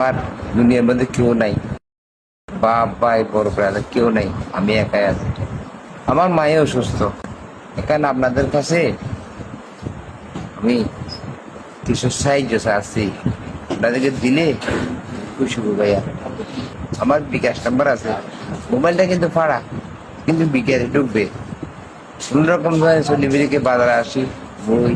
আমার দুনিয়ার মধ্যে কেউ নাই। বাপ, ভাই, বড় ব্রাদার কেউ নাই। আমি একাই আছি। আমার মায়েও অসুস্থ এখানে আপনাদের কাছে আমি কিছু সাহায্য চাচ্ছি আপনাদেরকে দিলে খুশি হব ভাইয়া। আমার বিকাশ নাম্বার আছে। মোবাইলটা কিন্তু ফাড়া, কিন্তু বিকাশে ঢুকবে। কোন রকম চলিবিরিকে বাজারে আসি, বই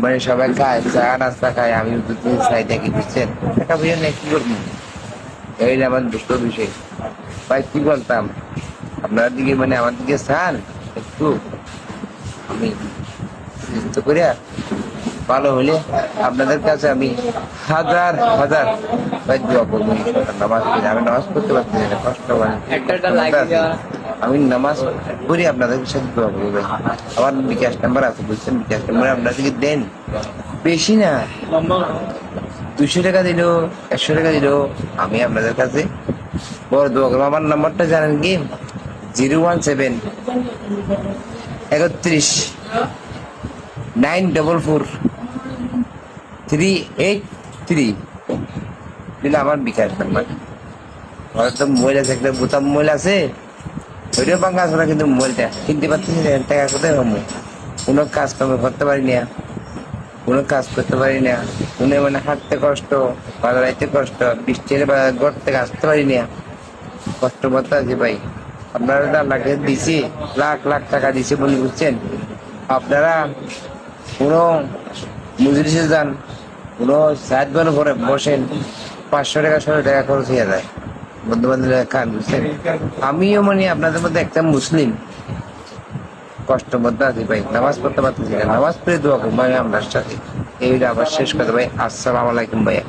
মানে সবাই খায় চা নাস্তা খায় আমি দুদিন চাই থাকি বুঝছেন? টাকা পয়সা নেই কি করব? এই আমার দুঃখ বিষয় ভাই কি বলতাম? আপনার দিকে মানে আমার দিকে চান? একটু। আমি চিন্তা করিয়া ভালো হলে আপনাদের কাছে আমি হাজার হাজার দোয়া করব নামাজ আমি নামাজ করতে পারছি না কষ্ট আমি নামাজ পড়ি, আপনাদের সাথে দোয়া আমার বিকাশ নাম্বার আছে, বুঝছেন? বিকাশ নাম্বার আপনাদেরকে দেন, বেশি না। দুশো টাকা দিল, একশো টাকা দিল, আমি আপনাদের কাছে বড় দোয়া করব। আমার নাম্বারটা জানেন কি? জিরো ওয়ান সেভেন একত্রিশ nine double four three eight three. দিলে আমার বিকাশ নাম্বার। হয়তো মোবাইল আছে, একটা বোতাম মোবাইল আছে। পাঙ্গা আছে না কিন্তু মোবাইলটা কিনতে পারতেছি না টাকা কোথায় পাবো? কোনো কাজ কর্ম করতে পারি না। কোনো কাজ করতে পারি না। কোনো মানে হাঁটতে কষ্ট বাজার আইতে কষ্ট বৃষ্টি এলে ঘর থেকে আসতে পারি না। কষ্ট করতে আছে ভাই। আপনারা আল্লাহকে দিছি, লাখ লাখ টাকা দিছে বলে বুঝছেন? আপনারা কোনো মজুরিসে যান কোনো সাহায্য করে বসেন, পাঁচশো টাকা ছশো টাকা খরচ হয়ে যায়। বন্ধু বান্ধব খান বুঝলেন আমিও মানে আপনাদের মধ্যে একটা মুসলিম। কষ্ট মধ্যে আছি ভাই, নামাজ পড়তে পারতেছি না। নামাজ পড়ে দোয়া করব আমরা আপনার সাথে। এই আবার শেষ কথা ভাই। আসসালাম আলাইকুম ভাইয়া।